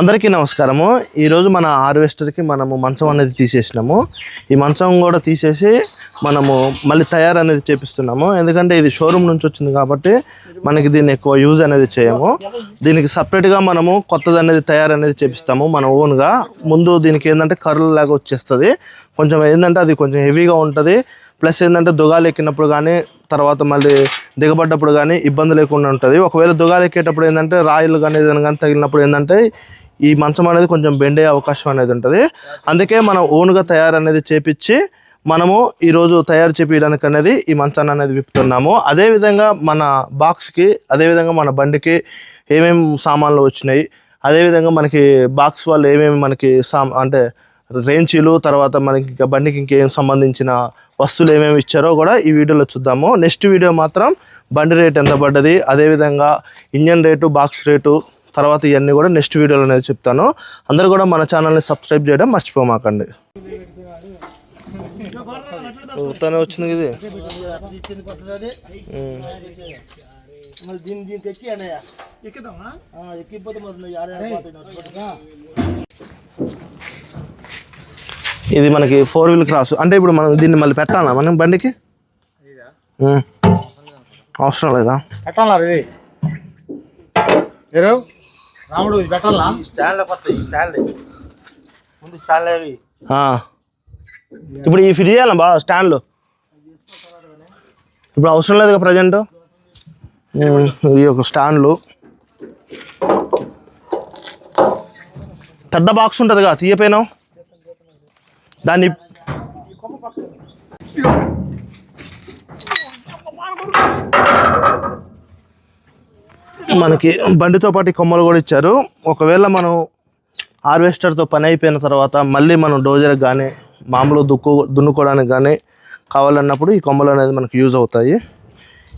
అందరికీ నమస్కారము. ఈరోజు మన హార్వెస్టర్కి మనము మంచం అనేది తీసేసినాము. ఈ మంచం కూడా తీసేసి మనము మళ్ళీ తయారు అనేది చేపిస్తున్నాము. ఎందుకంటే ఇది షోరూమ్ నుంచి వచ్చింది కాబట్టి మనకి దీన్ని ఎక్కువ యూజ్ అనేది చేయము. దీనికి సపరేట్గా మనము కొత్తది అనేది తయారు అనేది చేపిస్తాము మన ఓన్గా. ముందు దీనికి ఏంటంటే కర్రలు లాగా వచ్చేస్తుంది. కొంచెం ఏంటంటే అది కొంచెం హెవీగా ఉంటుంది. ప్లస్ ఏంటంటే దుగాలు ఎక్కినప్పుడు కానీ తర్వాత మళ్ళీ దిగబడ్డప్పుడు కానీ ఇబ్బంది లేకుండా ఉంటుంది. ఒకవేళ దుగాలు ఎక్కేటప్పుడు ఏంటంటే రాయిలు కానీ ఏదైనా కానీ తగిలినప్పుడు ఏంటంటే ఈ మంచం అనేది కొంచెం బెండ్ అయ్యే అవకాశం అనేది ఉంటుంది. అందుకే మనం ఓన్గా తయారు అనేది చేపించి మనము ఈరోజు తయారు చేపించడానికి అనేది ఈ మంచాన్ని అనేది విప్పుతున్నాము. అదేవిధంగా మన బాక్స్కి అదేవిధంగా మన బండికి ఏమేమి సామాన్లు వచ్చినాయి అదేవిధంగా మనకి బాక్స్ వాళ్ళు ఏమేమి మనకి సా అంటే రేంచీలు తర్వాత మనకి ఇంకా బండికి ఇంకేం సంబంధించిన వస్తువులు ఏమేమి ఇచ్చారో కూడా ఈ వీడియోలో చూద్దాము. నెక్స్ట్ వీడియో మాత్రం బండి రేట్ ఎంత పడ్డది అదేవిధంగా ఇంజన్ రేటు బాక్స్ రేటు తర్వాత ఇవన్నీ కూడా నెక్స్ట్ వీడియోలో అనేది చెప్తాను. అందరూ కూడా మన ఛానల్ని సబ్స్క్రైబ్ చేయడం మర్చిపోమాకండి. తనే వచ్చింది ఇది. మళ్ళీ దీనికి ఎక్కి అన్నయ్య ఎక్కుదామా ఎక్కిపోతే మరి నువ్వు ఇది మనకి ఫోర్ వీల్ క్రాస్ అంటే ఇప్పుడు మనం దీన్ని మళ్ళీ పెట్టాలా? మనం బండికి? అవసరం లేదా? పెట్టాలా ఇది? రాముడు ఇది పెట్టాలా? కొత్త ఈ స్టాండ్ ముందు స్టాండ్ అవి. ఇప్పుడు ఈ ఫిట్ చేయాలా బా స్టాండ్లు? ఇప్పుడు అవసరం లేదు ప్రజెంట్ ఈ ఒక స్టాండ్లు. పెద్ద బాక్స్ ఉంటుంది కదా తీయపోయినావు? దాన్ని మనకి బండితో పాటు కొమ్మలు కూడా ఇచ్చారు. ఒకవేళ మనం హార్వెస్టర్తో పని అయిపోయిన తర్వాత మళ్ళీ మనం డోజర్కి కానీ మామూలు దుక్కు దున్నుకోవడానికి కానీ కావాలన్నప్పుడు ఈ కొమ్మలు అనేది మనకు యూజ్ అవుతాయి.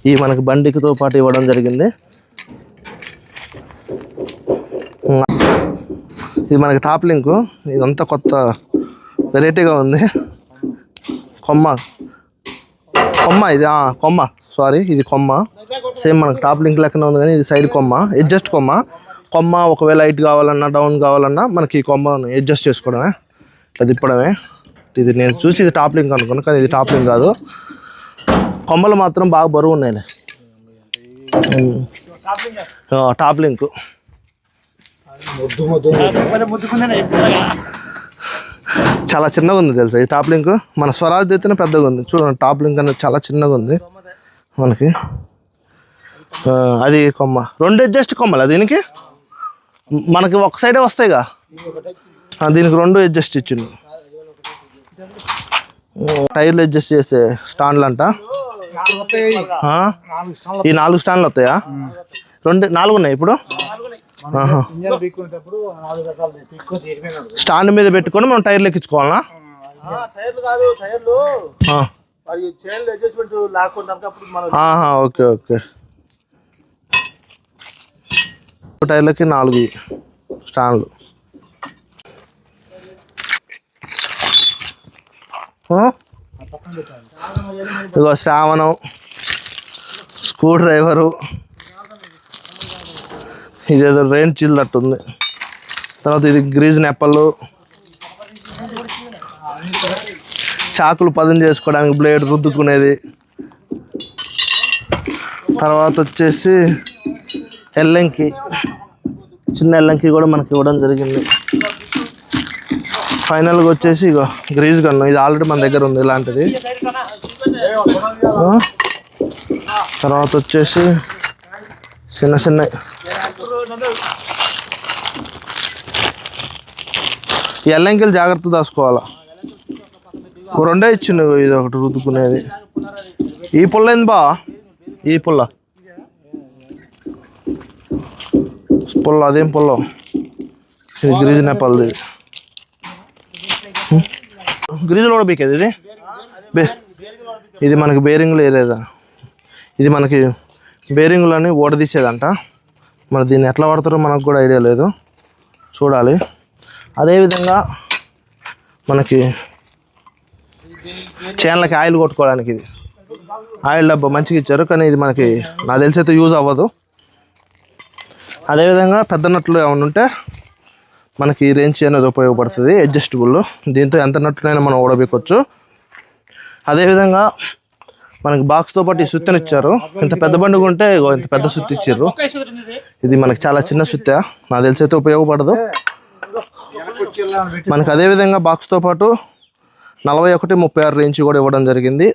ఈ మనకి బండికితో పాటు ఇవ్వడం జరిగింది. ఇది మనకి టాప్ లింకు ఇదంతా కొత్త వెరైటీగా ఉంది. కొమ్మ. కొమ్మ ఇది ఆ, కొమ్మ. సారీ ఇది కొమ్మ. సేమ్ మనకి టాప్ లింక్ లెక్కన ఉంది కానీ ఇది సైడ్ కొమ్మ. అడ్జస్ట్ కొమ్మ. కొమ్మ ఒకవేళ హైట్ కావాలన్నా డౌన్ కావాలన్నా మనకి ఈ కొమ్మను అడ్జస్ట్ చేసుకోవడమే. ఇట్లా తిప్పడమే. ఇది నేను చూసి ఇది టాప్ లింక్ అనుకున్నాను కానీ ఇది టాప్ లింక్ కాదు. కొమ్మలు మాత్రం బాగా బరువు ఉన్నాయిలే ఆ, టాప్ లింక్ ముద్దు ముద్దు. ముద్దుకుందే చాలా చిన్నగా ఉంది తెలుసా ఈ టాప్ లింక్? మన స్వరాజ్ అయితేనే పెద్దగా ఉంది. చూడండి టాప్ లింక్ అనేది చాలా చిన్నగా ఉంది. మనకి అది కొమ్మ. రెండు అడ్జస్ట్ కొమ్మలా దీనికి? మనకి ఒక సైడే వస్తాయిగా? దీనికి రెండు అడ్జస్ట్ ఇచ్చిండు. టైర్లు అడ్జస్ట్ చేస్తే స్టాండ్లు అంట. ఈ నాలుగు స్టాండ్లు వస్తాయా? రెండు నాలుగు ఉన్నాయి ఇప్పుడు? ఆహా. ఇంజన్ పీక్కునేటప్పుడు నాలుగు రకాలు పీక్కొని తీరిపోయినాడు స్టాండ్ మీద పెట్టుకొని మనం టైర్లు ఎక్కించుకోవాలా? టైర్లు కాదు టైర్లు. చైన్లు అడ్జస్ట్మెంట్ లాక్కుంటాం అప్పుడు మనం ఆహా ఓకే ఓకే. టైర్లకి నాలుగు స్టాండ్లు? ఇదిగో శ్రావణం. Screw driver. ఇదేదో రెయిన్ ఉంది తర్వాత ఇది గ్రీజ్ నెప్పలు చాకులు పదం చేసుకోవడానికి బ్లేడ్ రుద్దుకునేది. తర్వాత వచ్చేసి ఎల్లంకి. చిన్న ఎల్లంకి కూడా మనకి ఇవ్వడం జరిగింది. ఫైనల్గా వచ్చేసి ఇగో గ్రీజ్ గన్ను ఇది ఆల్రెడీ మన దగ్గర ఉంది ఇలాంటిది. తర్వాత వచ్చేసి చిన్న చిన్న ఎల్లంకెళ్ళి జాగ్రత్త దాచుకోవాలా? రెండే రెండే ఇచ్చిండు ఇది ఒకటి రుద్దుకునేది. ఈ పుల్ల ఏంది బా? ఈ పుల్ల. పుల్ల అదేం పుల్ల? ఇది గ్రీజ్ నేపాల్ది. గ్రీజులు కూడా బీకేది ఇది? ఇది మనకి బేరింగ్లు వేరేదా ఇది మనకి బేరింగ్లని ఓడదీసేదంట. మరి దీన్ని ఎట్లా వాడతారో మనకు కూడా ఐడియా లేదు. చూడాలి. అదేవిధంగా మనకి చేన్లకి ఆయిల్ కొట్టుకోవడానికి ఇది. ఆయిల్ డబ్బా మంచిగా ఇచ్చారు కానీ ఇది మనకి నాకు తెలిసి అయితే యూజ్ అవ్వదు. అదేవిధంగా పెద్ద నట్లు ఏమైనా ఉంటే మనకి ఈ రేంజ్ అనేది ఉపయోగపడుతుంది అడ్జస్టబుల్. దీంతో ఎంత నట్లైనా మనం ఓడబెక్కొచ్చు అదేవిధంగా మనకి బాక్స్తో పాటు ఈ సుత్తని ఇచ్చారు. ఇంత పెద్ద బండి ఉంటే ఇంత పెద్ద సుత్తి ఇచ్చారు. ఇది మనకి చాలా చిన్న సుత్త. నాకు తెలిసి అయితే ఉపయోగపడదు. మనకి అదేవిధంగా బాక్స్తో పాటు నలభై ఒకటి ముప్పై ఆరు రేంజ్ కూడా ఇవ్వడం జరిగింది.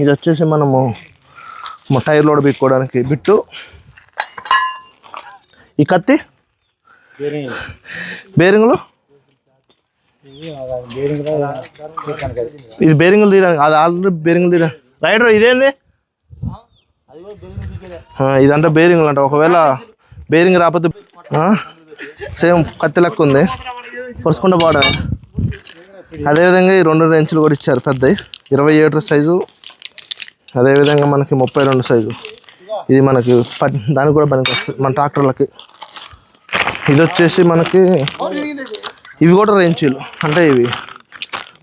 ఇది వచ్చేసి మనము మా టైర్ లోడ్ బిక్కోవడానికి బిట్టు. ఈ కత్తి? బేరింగ్లు ఇది బేరింగ్లు తీయడానికి అది ఆల్రెడీ బేరింగ్లు తీయడం రైడర్ ఇదేంది? ఇదంటే బేరింగ్లు అంట. ఒకవేళ బేరింగ్ రాకపోతే సేమ్ కత్తి లెక్క ఉంది. పొరుచుకుంటూ పోవడం. అదేవిధంగా ఈ రెండు రెంచులు కూడా ఇచ్చారు పెద్దవి. ఇరవై ఏడు సైజు. అదేవిధంగా మనకి ముప్పై రెండు సైజు. ఇది మనకి ప- దానికి కూడా పనికి వస్తుంది మన ట్రాక్టర్లకి. ఇది వచ్చేసి మనకి ఇవి కూడా రెంచీలు అంటే ఇవి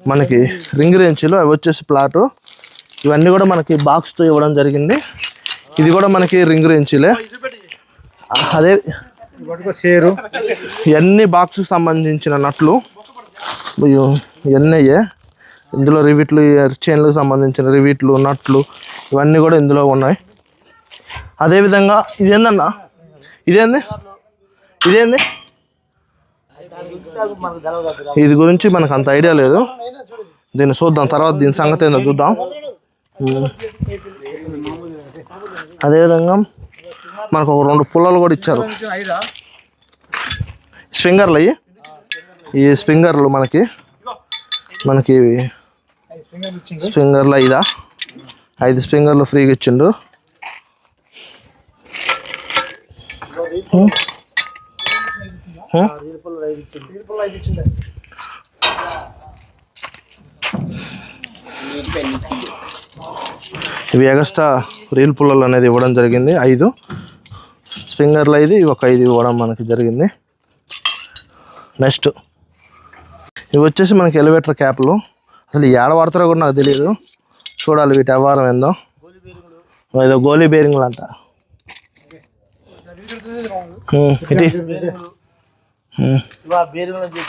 మనకి రింగ్ రెంచీలు అవి వచ్చేసి ప్లాటు ఇవన్నీ కూడా మనకి బాక్స్తో ఇవ్వడం జరిగింది. ఇది కూడా మనకి రింగ్ రెంచీలే అదే షేరు. ఇవన్నీ బాక్స్కి సంబంధించిన నట్లు. ఇయ్యో, ఇవన్నీ అయ్యే ఇందులో రివిట్లు చైన్లకు సంబంధించిన రివిట్లు నట్లు ఇవన్నీ కూడా ఇందులో ఉన్నాయి. అదేవిధంగా ఇదేందన్నా? ఇదేంది? ఇదేంది? ఇది గురించి మనకు అంత ఐడియా లేదు. దీన్ని చూద్దాం. తర్వాత దీని సంగతి ఏందో చూద్దాం. అదేవిధంగా మనకు ఒక రెండు పుల్లలు కూడా ఇచ్చారు. స్ప్రింగర్లు అయ్యి. ఈ స్ప్రింగర్లు మనకి మనకి స్ప్రింగర్లు ఐదా? ఐదు స్ప్రింగర్లు ఫ్రీగా ఇచ్చిండు. ఇవి ఎగస్ట్రా రీల్ పుల్లలు అనేది ఇవ్వడం జరిగింది. ఐదు. స్ప్రింగర్లు ఐదు ఇవి ఒక ఐదు ఇవ్వడం మనకి జరిగింది. నెక్స్ట్. ఇవి వచ్చేసి మనకి ఎలివేటర్ క్యాప్లు అసలు ఈ ఏడ వాడతారో కూడా నాకు తెలియదు చూడాలి వీటి వ్యవహారం ఏందో. ఏదో గోలీ బేరింగ్లు అంట. ఇటీ. ఇవా బేరింగ్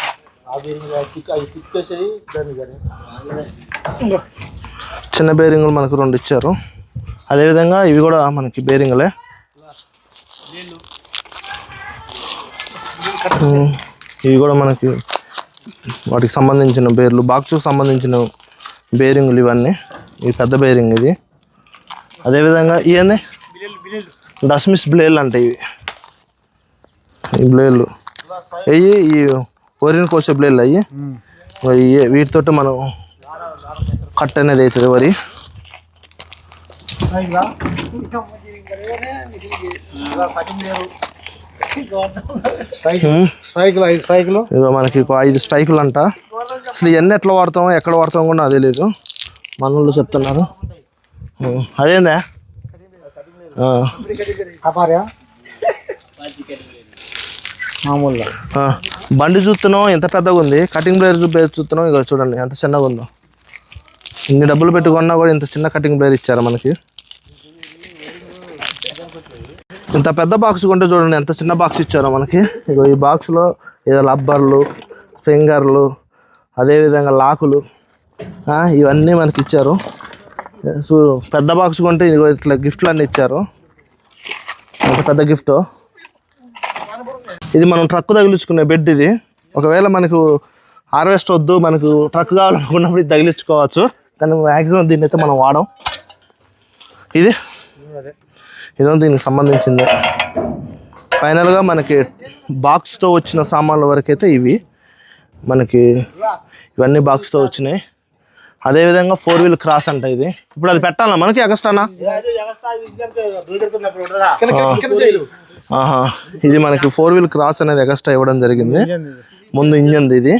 ఆ బేరింగ్ దాన్ని కానీ. చిన్న బేరింగ్లు మనకు రెండు ఇచ్చారు. అదేవిధంగా ఇవి కూడా మనకి బేరింగ్లే. ఇవి కూడా మనకి వాటికి సంబంధించిన బేర్లు బాక్స్కి సంబంధించిన బేరింగ్లు ఇవన్నీ. ఈ పెద్ద బేరింగ్ ఇది. అదేవిధంగా ఇవన్నీ డస్మిస్ బ్లేడ్లు అంటే ఇవి. ఈ బ్లేడ్లు అయ్యి ఈ వరిని కోసే బ్లేడ్లు అయ్యి. ఇవి వీటితోటి మనం కట్ అనేది అవుతుంది వరి. మనకి ఐదు స్పైకులు అంట. అసలు ఇవన్నీ ఎట్లా వాడతాం ఎక్కడ వాడతాం కూడా నాకు తెలియదు మన వాళ్ళు చెప్తున్నారు. అదేందా? మామూలుగా. బండి చూస్తున్నాం ఎంత పెద్దగా ఉంది? కటింగ్ ప్లేయర్ బ్లేర్ చూస్తున్నాం ఇక చూడండి ఎంత చిన్నగా ఉందో. ఇన్ని డబ్బులు పెట్టుకున్నా కూడా ఇంత చిన్న కటింగ్ బ్లేర్ ఇచ్చారు మనకి? ఇంత పెద్ద బాక్స్ కొంటే చూడండి ఎంత చిన్న బాక్స్ ఇచ్చారో మనకి. ఇగో ఈ బాక్స్లో ఏదో రబ్బర్లు ఫింగర్లు అదేవిధంగా లాకులు ఇవన్నీ మనకి ఇచ్చారు. సో పెద్ద బాక్స్ కొంటే ఇగో ఇట్లా గిఫ్ట్లు అన్నీ ఇచ్చారు. ఎంత పెద్ద గిఫ్ట్ ఇది మనం ట్రక్ తగిలించుకునే బెడ్ ఇది. ఒకవేళ మనకు హార్వెస్ట్ వద్దు మనకు ట్రక్ కావాలనుకున్నప్పుడు ఇది తగిలించుకోవచ్చు. కానీ మ్యాక్సిమం దీన్ని అయితే మనం వాడం. ఇది? ఇదో దీనికి సంబంధించింది. ఫైనల్గా మనకి బాక్స్తో వచ్చిన సామాన్ల వరకు అయితే ఇవి. మనకి ఇవన్నీ బాక్స్తో వచ్చినాయి. అదేవిధంగా ఫోర్ వీల్ క్రాస్ అంట ఇది. ఇప్పుడు అది పెట్టాలా మనకి ఎగస్ట్రానా? ఆహా ఇది మనకి ఫోర్ వీల్ క్రాస్ అనేది ఎగస్ట్రా ఇవ్వడం జరిగింది. ముందు ఇంజన్ ఇది.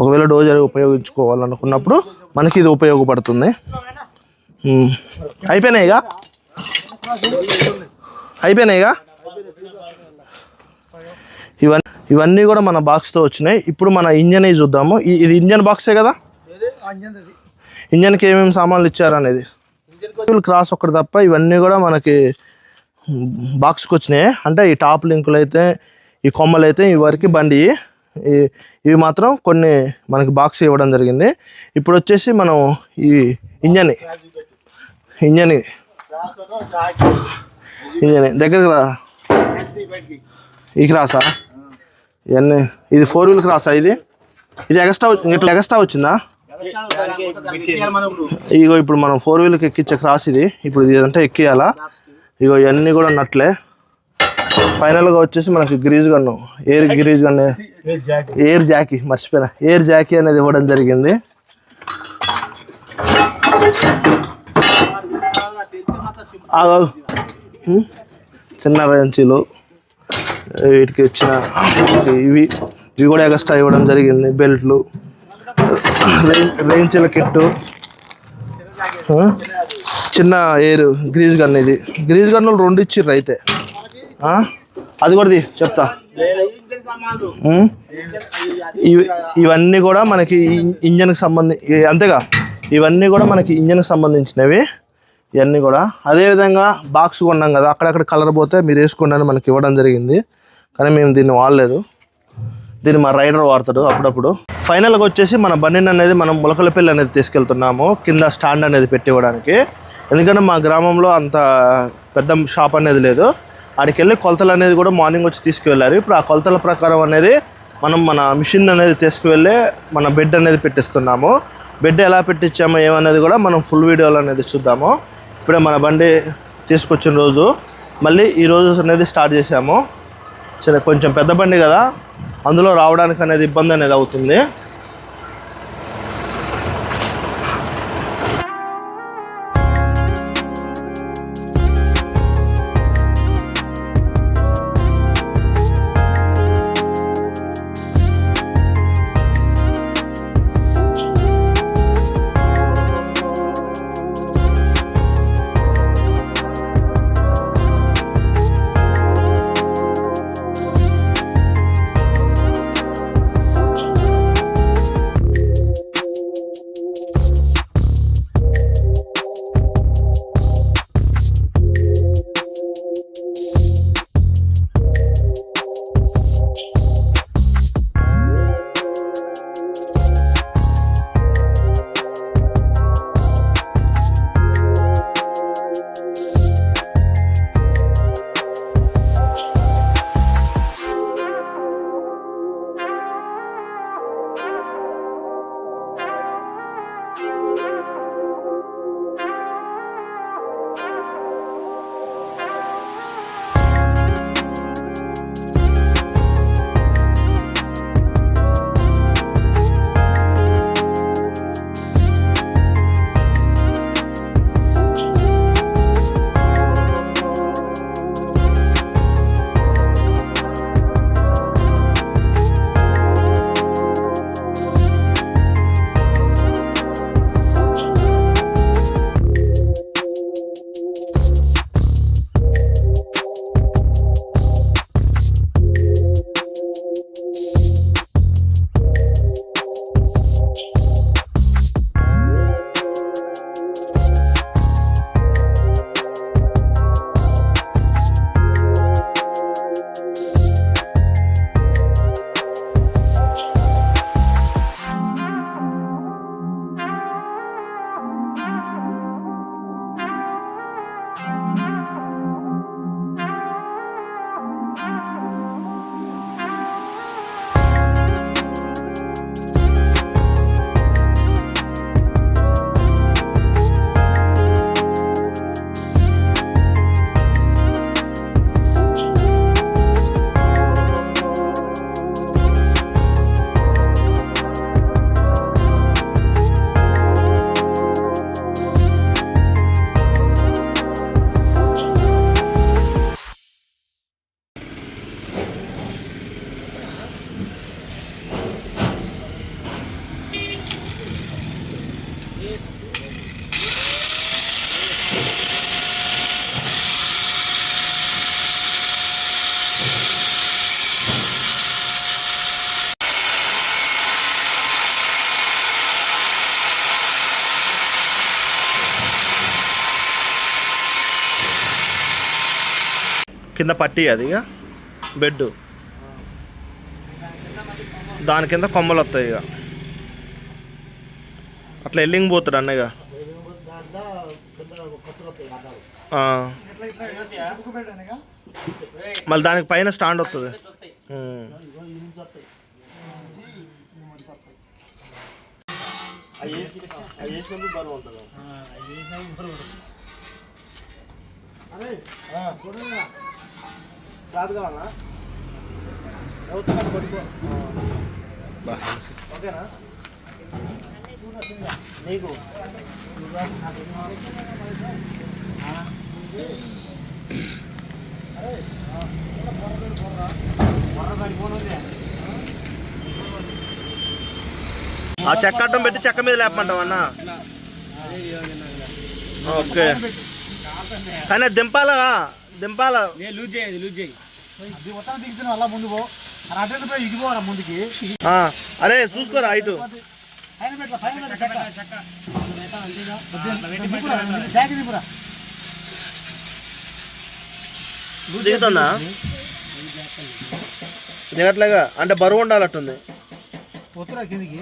ఒకవేళ డోజర్ ఉపయోగించుకోవాలనుకున్నప్పుడు మనకి ఇది ఉపయోగపడుతుంది. అయిపోయినాయిగా అయిపోయినాయిగా ఇవన్నీ ఇవన్నీ కూడా మన బాక్స్తో వచ్చినాయి. ఇప్పుడు మన ఇంజన్ చూద్దాము. ఇది ఇంజన్ బాక్సే కదా? ఇంజన్కి ఏమేమి సామాన్లు ఇచ్చారు అనేది క్రాస్ ఒకటి తప్ప ఇవన్నీ కూడా మనకి బాక్స్కి వచ్చినాయి. అంటే ఈ టాప్ లింకులు అయితే ఈ కొమ్మలు అయితే ఈ వరకు బండి ఇవి మాత్రం కొన్ని మనకి బాక్స్ ఇవ్వడం జరిగింది. ఇప్పుడు వచ్చేసి మనం ఈ ఇంజన్ ఇంజన్ ఇంజన్ దగ్గరికి రా. ఈ క్రాసా ఇవన్నీ ఇది ఫోర్ వీల్ క్రాసా ఇది? ఇది ఎక్స్ట్రా ఇట్లా ఎక్స్ట్రా వచ్చిందా? ఇగో ఇప్పుడు మనం ఫోర్ వీల్కి ఎక్కించే క్రాస్ ఇది ఇప్పుడు ఇది అంటే ఎక్కియాలా? ఇగో ఇవన్నీ కూడా నట్లే. ఫైనల్గా వచ్చేసి మనకి grease gun air grease gun air jack మర్చిపోయినా. ఎయిర్ జాకీ అనేది ఇవ్వడం జరిగింది? చిన్న రేంచీలు వీటికి వచ్చిన ఇవి. ఇవి కూడా ఎక్స్ట్రా ఇవ్వడం జరిగింది. బెల్ట్లు రేంచీల కిట్టు? చిన్న ఎయిర్ గ్రీజ్ గన్ ఇది. గ్రీజ్ గన్నులు రెండు ఇచ్చిర్రు అయితే. అది కూడా చెప్తా. ఇవి ఇవన్నీ కూడా మనకి ఇంజన్కి సంబంధించి అంతేగా. ఇవన్నీ కూడా మనకి ఇంజన్కి సంబంధించినవి. ఇవన్నీ కూడా. అదేవిధంగా బాక్స్ కొన్నాం కదా అక్కడక్కడ కలర్ పోతే మీరు వేసుకోండి మనకి ఇవ్వడం జరిగింది. కానీ మేము దీన్ని వాడలేదు. దీన్ని మా రైడర్ వాడతాడు అప్పుడప్పుడు. ఫైనల్గా వచ్చేసి మన బండిని అనేది మనం ములకలపల్లి అనేది తీసుకెళ్తున్నాము. కింద స్టాండ్ అనేది పెట్టివ్వడానికి ఎందుకంటే మా గ్రామంలో అంత పెద్ద షాప్ అనేది లేదు. ఆడికి వెళ్ళి కొలతలు అనేది కూడా మార్నింగ్ వచ్చి తీసుకువెళ్ళారు. ఇప్పుడు ఆ కొలతల ప్రకారం అనేది మనం మన మిషన్ అనేది తీసుకువెళ్ళి మన బెడ్ అనేది పెట్టిస్తున్నాము. బెడ్ ఎలా పెట్టించామో ఏమనేది కూడా మనం ఫుల్ వీడియోలు అనేది చూద్దాము. ఇప్పుడే మన బండి తీసుకొచ్చిన రోజు. మళ్ళీ ఈ రోజు అనేది స్టార్ట్ చేసాము సరే కొంచెం పెద్ద బండి కదా. అందులో రావడానికి అనేది ఇబ్బంది అనేది అవుతుంది. కింద పట్టి అది ఇక బెడ్ దాని కింద కొమ్మలు వస్తాయి ఇక అట్లా ఎల్లింగ్ పోతాడు అన్న ఇక మళ్ళీ దానికి పైన స్టాండ్ వస్తుంది ఉమ్. బా. ఆ చెక్క అడ్డం పెట్టి చెక్క మీద లేపమంటావు అన్న? ఓకే. కానీ దింపాలా? దింపాలా? లూజ్ చేయండి లూజ్ చేయి. మొత్తం దిగుతున్నా అలా ముందు పో. అని అటు పోయి ఇగిపోరా ముందుకి. ఆ, అరే చూసుకోరా ఇటు. దిగుతుందా? దిగట్లేగా? అంటే బరువు ఉండాలట్టుంది. కిందికి.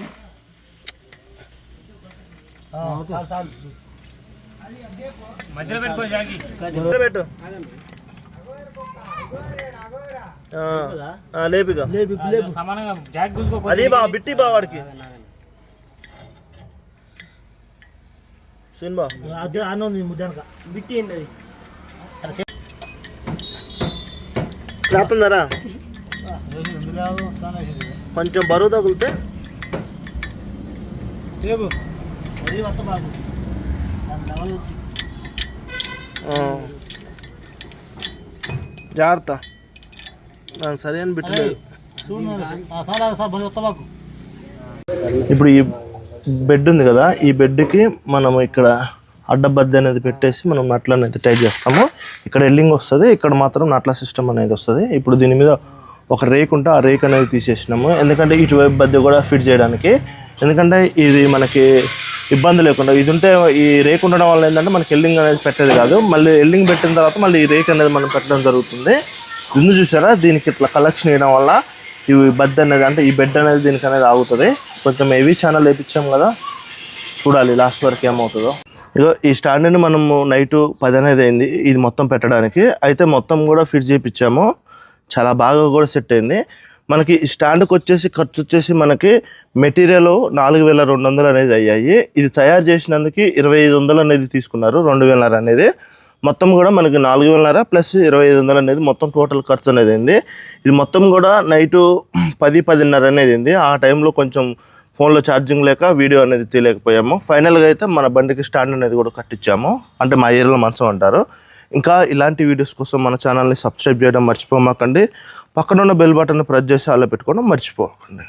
మధ్యలో పెట్టు. ఆ, ఆ, లేపిగా. లేపు లేపు. సమానంగా జాక్ గుంజుకో అది బా బిట్టి బా వాడికి. అదే అన్న ఉంది ముద్దనక. బిట్టి రాతుందరా? కొంచెం బరువు తగిలితే. జాగ్రత్త. నాకు అని బిట్టలేదు ఇప్పుడు ఈ బెడ్ ఉంది కదా ఈ బెడ్కి మనం ఇక్కడ అడ్డబద్ద అనేది పెట్టేసి మనం నట్లను అనేది టైట్ చేస్తాము. ఇక్కడ ఎల్లింగ్ వస్తుంది ఇక్కడ మాత్రం నట్ల సిస్టమ్ అనేది వస్తుంది. ఇప్పుడు దీని మీద ఒక రేక్ ఉంటే ఆ రేక్ అనేది తీసేసినాము. ఎందుకంటే ఇటువైపు బద్ద కూడా ఫిట్ చేయడానికి. ఎందుకంటే ఇది మనకి ఇబ్బంది లేకుండా ఇది ఉంటే ఈ రేక్ ఉండడం వల్ల ఏంటంటే మనకి ఎల్లింగ్ అనేది పెట్టేది కాదు. మళ్ళీ ఎల్లింగ్ పెట్టిన తర్వాత మళ్ళీ ఈ రేక్ అనేది మనం పెట్టడం జరుగుతుంది. ముందు చూసారా? దీనికి ఇట్లా కలెక్షన్ వేయడం వల్ల ఇవి బెడ్ అనేది అంటే ఈ బెడ్ అనేది దీనికి అనేది ఆగుతుంది. కొంచెం హెవీ ఛానల్ వేయించాం కదా. చూడాలి లాస్ట్ వరకు ఏమవుతుందో. ఇగో ఈ స్టాండ్ని మనము నైట్ పది అనేది అయింది. ఇది మొత్తం పెట్టడానికి. అయితే మొత్తం కూడా ఫిట్ చేయించాము. చాలా బాగా కూడా సెట్ అయింది. మనకి ఈ స్టాండ్కి వచ్చేసి ఖర్చు వచ్చేసి మనకి మెటీరియల్ నాలుగు వేల రెండు వందలు అనేది అయ్యాయి. ఇది తయారు చేసినందుకు ఇరవై ఐదు వందలు అనేది తీసుకున్నారు. రెండు వేలన్నర అనేది. మొత్తం కూడా మనకి నాలుగు వేలన్నర ప్లస్ ఇరవై ఐదు వందలు అనేది మొత్తం టోటల్ ఖర్చు అనేది అయింది ఇది మొత్తం కూడా నైటు పది పదిన్నర అనేది అయింది ఆ టైంలో కొంచెం ఫోన్లో ఛార్జింగ్ లేక వీడియో అనేది తీయలేకపోయాము. ఫైనల్గా అయితే మన బండికి స్టాండ్ అనేది కూడా కట్టించాము. అంటే మా ఏరియాలో మంచం అంటారు. ఇంకా ఇలాంటి వీడియోస్ కోసం మన ఛానల్ని సబ్స్క్రైబ్ చేయడం మర్చిపోమాకండి. పక్కన ఉన్న బెల్ బటన్ ప్రెస్ చేసి అలా పెట్టుకోవడం మర్చిపోకండి.